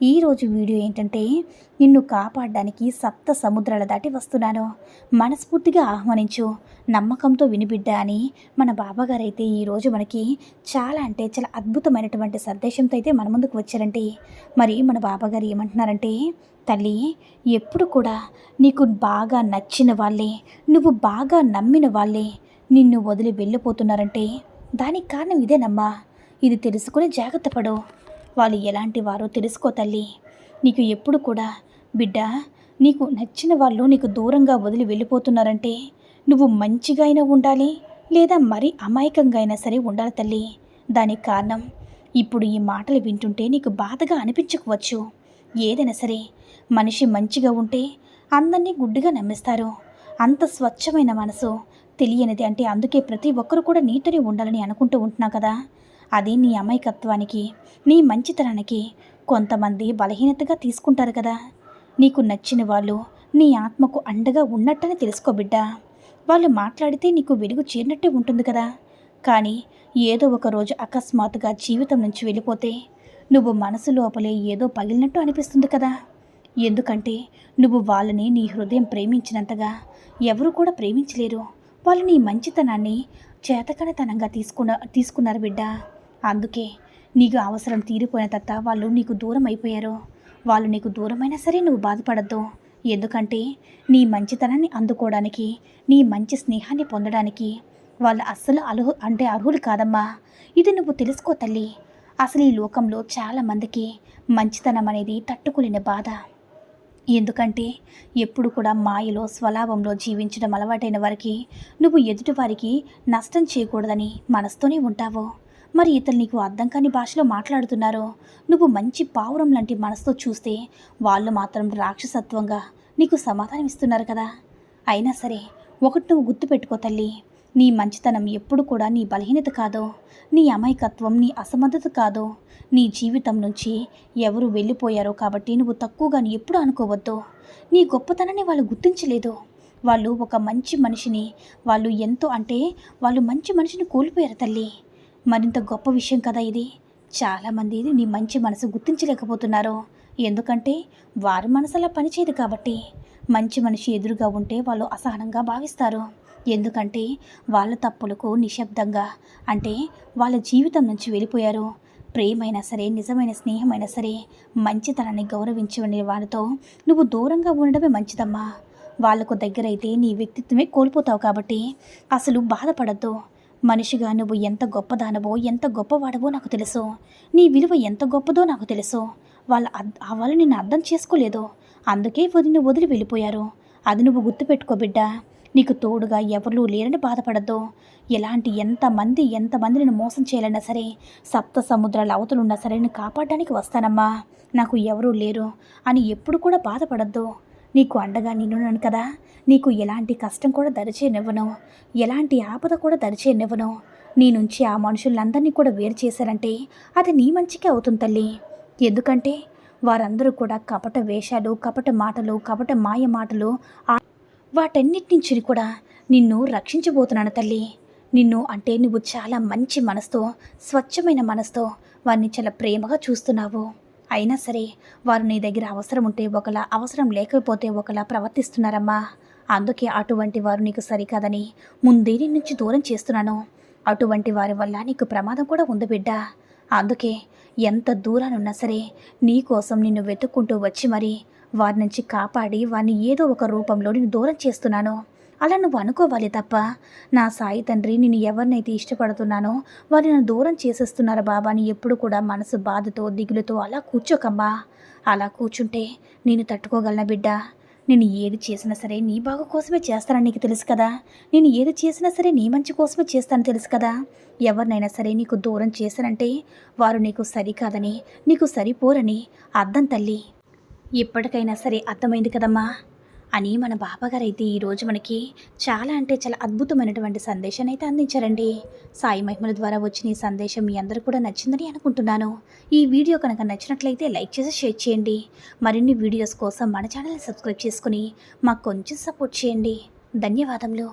ఈరోజు వీడియో ఏంటంటే నిన్ను కాపాడడానికి సప్త సముద్రాల దాటి వస్తున్నాను. మనస్ఫూర్తిగా ఆహ్వానించు. నమ్మకంతో వినిబిడ్డ అని మన బాబాగారు అయితే ఈరోజు మనకి చాలా అంటే చాలా అద్భుతమైనటువంటి సందేశంతో అయితే మన ముందుకు వచ్చారంటే మరి మన బాబాగారు ఏమంటున్నారంటే తల్లి ఎప్పుడు కూడా నీకు బాగా నచ్చిన వాళ్ళే నువ్వు బాగా నమ్మిన వాళ్ళే నిన్ను వదిలి వెళ్ళిపోతున్నారంటే దానికి కారణం ఇదేనమ్మా. ఇది తెలుసుకుని జాగ్రత్త పడు. వాళ్ళు ఎలాంటి వారో తెలుసుకో తల్లి. నీకు ఎప్పుడు కూడా బిడ్డ నీకు నచ్చిన వాళ్ళు నీకు దూరంగా వదిలి వెళ్ళిపోతున్నారంటే నువ్వు మంచిగా అయినా ఉండాలి లేదా మరీ అమాయకంగా అయినా సరే ఉండాలి తల్లి. దానికి కారణం ఇప్పుడు ఈ మాటలు వింటుంటే నీకు బాధగా అనిపించకపోవచ్చు. ఏదైనా సరే మనిషి మంచిగా ఉంటే అందరినీ గుడ్డుగా నమ్మిస్తారు. అంత స్వచ్ఛమైన మనసు తెలియనిది అంటే అందుకే ప్రతి ఒక్కరు కూడా నీతోనే ఉండాలని అనుకుంటూ ఉంటున్నా కదా. అది నీ అమాయకత్వానికి నీ మంచితనానికి కొంతమంది బలహీనతగా తీసుకుంటారు కదా. నీకు నచ్చిన వాళ్ళు నీ ఆత్మకు అండగా ఉన్నట్టని తెలుసుకో బిడ్డ. వాళ్ళు మాట్లాడితే నీకు వెలుగు చేరినట్టే ఉంటుంది కదా. కానీ ఏదో ఒక రోజు అకస్మాత్తుగా జీవితం నుంచి వెళ్ళిపోతే నువ్వు మనసు లోపలే ఏదో పగిలినట్టు అనిపిస్తుంది కదా. ఎందుకంటే నువ్వు వాళ్ళని నీ హృదయం ప్రేమించినంతగా ఎవరు కూడా ప్రేమించలేరు. వాళ్ళు నీ మంచితనాన్ని చేతకనితనంగా తీసుకున్న తీసుకున్నారు బిడ్డ. అందుకే నీకు అవసరం తీరిపోయిన తర్వాత వాళ్ళు నీకు దూరం అయిపోయారు. వాళ్ళు నీకు దూరమైనా సరే నువ్వు బాధపడద్దు. ఎందుకంటే నీ మంచితనాన్ని అందుకోవడానికి నీ మంచి స్నేహాన్ని పొందడానికి వాళ్ళు అస్సలు అలుహు అంటే అర్హులు కాదమ్మా. ఇది నువ్వు తెలుసుకో తల్లి. అసలు ఈ లోకంలో చాలామందికి మంచితనం అనేది తట్టుకోలేని బాధ. ఎందుకంటే ఎప్పుడు కూడా మాయలో స్వలాభంలో జీవించడం అలవాటైన వారికి నువ్వు ఎదుటివారికి నష్టం చేయకూడదని మనస్తోనే ఉంటావు. మరి ఇతను నీకు అర్థం కాని భాషలో మాట్లాడుతున్నారు. నువ్వు మంచి పావురం లాంటి మనసుతో చూస్తే వాళ్ళు మాత్రం రాక్షసత్వంగా నీకు సమాధానం ఇస్తున్నారు కదా. అయినా సరే ఒకటి నువ్వు గుర్తుపెట్టుకో తల్లి. నీ మంచితనం ఎప్పుడు కూడా నీ బలహీనత కాదో. నీ అమాయకత్వం నీ అసమర్థత కాదో. నీ జీవితం నుంచి ఎవరు వెళ్ళిపోయారో కాబట్టి నువ్వు తక్కువగా ఎప్పుడు అనుకోవద్దు. నీ గొప్పతనాన్ని వాళ్ళు గుర్తించలేదు. వాళ్ళు ఒక మంచి మనిషిని వాళ్ళు ఎంతో అంటే వాళ్ళు మంచి మనిషిని కోల్పోయారు తల్లి. మరింత గొప్ప విషయం కదా ఇది. చాలామంది నీ మంచి మనసు గుర్తించలేకపోతున్నారు. ఎందుకంటే వారి మనసు అలా పనిచేయదు కాబట్టి. మంచి మనిషి ఎదురుగా ఉంటే వాళ్ళు అసహనంగా భావిస్తారు. ఎందుకంటే వాళ్ళ తప్పులకు నిశ్శబ్దంగా అంటే వాళ్ళ జీవితం నుంచి వెళ్ళిపోయారు. ప్రేమైనా సరే నిజమైన స్నేహమైనా సరే మంచితనాన్ని గౌరవించని వాళ్ళతో నువ్వు దూరంగా ఉండడమే మంచిదమ్మా. వాళ్ళకు దగ్గరైతే నీ వ్యక్తిత్వమే కోల్పోతావు కాబట్టి అసలు బాధపడద్దు. మనిషిగా నువ్వు ఎంత గొప్పదానవో ఎంత గొప్పవాడవో నాకు తెలుసు. నీ విలువ ఎంత గొప్పదో నాకు తెలుసు. వాళ్ళ వాళ్ళు నిన్ను అర్థం చేసుకోలేదు. అందుకే వదిలిని వదిలి వెళ్ళిపోయారు. అది నువ్వు గుర్తుపెట్టుకో బిడ్డ. నీకు తోడుగా ఎవరు లేరని బాధపడద్దు. ఎలాంటి ఎంతమంది ఎంతమంది నేను మోసం చేయాలన్నా సరే సప్త సముద్రాల అవతలున్నా సరే నేను కాపాడడానికి వస్తానమ్మా. నాకు ఎవరూ లేరు అని ఎప్పుడు కూడా బాధపడద్దు. నీకు అండగా నిన్నున్నాను కదా. నీకు ఎలాంటి కష్టం కూడా దరిచేనివ్వను. ఎలాంటి ఆపద కూడా దరిచేనివ్వను. నీ నుంచి ఆ మనుషులందరినీ కూడా వేరు చేశారంటే అది నీ మంచికే అవుతుంది తల్లి. ఎందుకంటే వారందరూ కూడా కపట వేషాలు కపట మాటలు కపట మాయ మాటలు వాటన్నిటి నుంచి కూడా నిన్ను రక్షించబోతున్నాను తల్లి. నిన్ను అంటే నువ్వు చాలా మంచి మనసుతో స్వచ్ఛమైన మనసుతో వారిని చాలా ప్రేమగా చూస్తున్నావు. అయినా సరే వారు నీ దగ్గర అవసరం ఉంటే ఒకలా అవసరం లేకపోతే ఒకలా ప్రవర్తిస్తున్నారమ్మా. అందుకే అటువంటి వారు నీకు సరికాదని ముందే నుంచి దూరం చేస్తున్నాను అటువంటి వారి వల్ల నీకు ప్రమాదం కూడా ఉంది బిడ్డ. అందుకే ఎంత దూరానున్నా సరే నీకోసం నిన్ను వెతుక్కుంటూ వచ్చి మరి వారి నుంచి కాపాడి వారిని ఏదో ఒక రూపంలో నేను దూరం చేస్తున్నాను. అలా నువ్వు అనుకోవాలి తప్ప. నా సాయి తండ్రి నేను ఎవరినైతే ఇష్టపడుతున్నానో వారు నన్ను దూరం చేసేస్తున్నారు బాబా అని ఎప్పుడు కూడా మనసు బాధతో దిగులుతో అలా కూర్చోకమ్మా. అలా కూర్చుంటే నేను తట్టుకోగలనా బిడ్డ? నేను ఏది చేసినా సరే నీ బాగు కోసమే చేస్తానని నీకు తెలుసు కదా. నేను ఏది చేసినా సరే నీ మంచి కోసమే చేస్తాను తెలుసు కదా. ఎవరినైనా సరే నీకు దూరం చేశానంటే వారు నీకు సరికాదని నీకు సరిపోరని అర్థం తల్లి. ఇప్పటికైనా సరే అర్థమైంది కదమ్మా. అని మన బాబాగారు అయితే ఈరోజు మనకి చాలా అంటే చాలా అద్భుతమైనటువంటి సందేశాన్ని అయితే అందించారండి. సాయి మహిమల ద్వారా వచ్చిన ఈ సందేశం మీ అందరూ కూడా నచ్చిందని అనుకుంటున్నాను. ఈ వీడియో కనుక నచ్చినట్లయితే లైక్ చేసి షేర్ చేయండి. మరిన్ని వీడియోస్ కోసం మన ఛానల్ని సబ్స్క్రైబ్ చేసుకుని మాకు కొంచెం సపోర్ట్ చేయండి. ధన్యవాదములు.